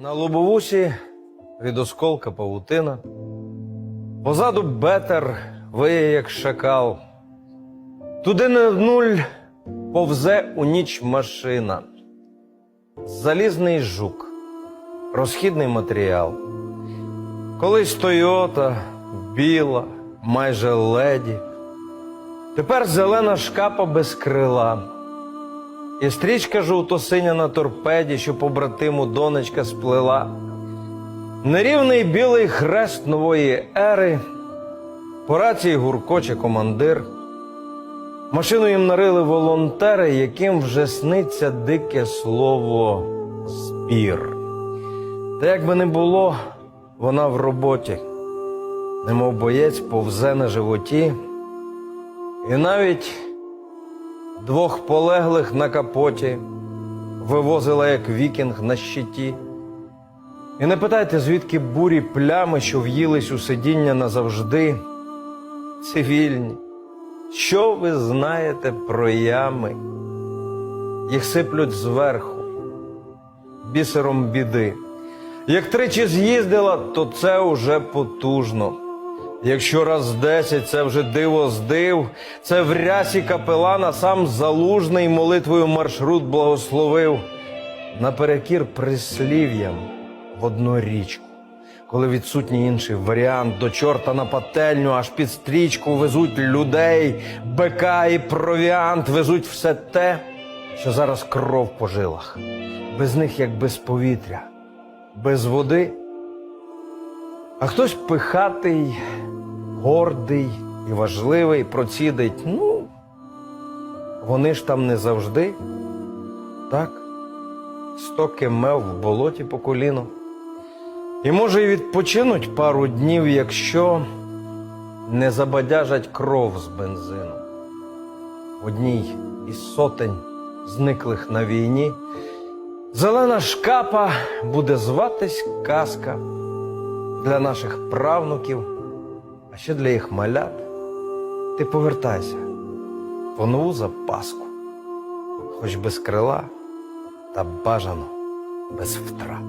На лобовусі від осколка павутина. Позаду бетер виє, як шакал. Туди не в нуль повзе у ніч машина. Залізний жук, розхідний матеріал. Колись Тойота, біла, майже леді. Тепер зелена шкапа без крила. І стрічка жовто-синя на торпеді, що побратиму донечка сплела. Нерівний білий хрест нової ери, по рації гуркоче командир. Машину їм нарили волонтери, яким вже сниться дике слово збір. Та як би не було, вона в роботі, немов боєць повзе на животі, і навіть двох полеглих на капоті вивозила як вікінг на щиті. І не питайте, звідки бурі плями, що в'їлись у сидіння назавжди. Цивільні, що ви знаєте про ями? Їх сиплють зверху, бісером біди. Як тричі з'їздила, то це уже потужно. Якщо раз десять це вже диво здив, це в рясі капелана сам залужний молитвою маршрут благословив. Наперекір прислів'ям в одну річку, коли відсутній інший варіант до чорта на пательню, аж під стрічку везуть людей, бика і провіант, везуть все те, що зараз кров по жилах. Без них як без повітря, без води. А хтось пихатий, гордий і важливий процідить. Ну, вони ж там не завжди. Так, стоки мев в болоті по коліно. І може й відпочинуть пару днів, якщо не забадяжать кров з бензину. Одній із сотень зниклих на війні. Зелена шкапа буде зватись казка для наших правнуків, ще для їх малят. Ти повертайся по нову запаску, хоч без крила та бажано без втрат.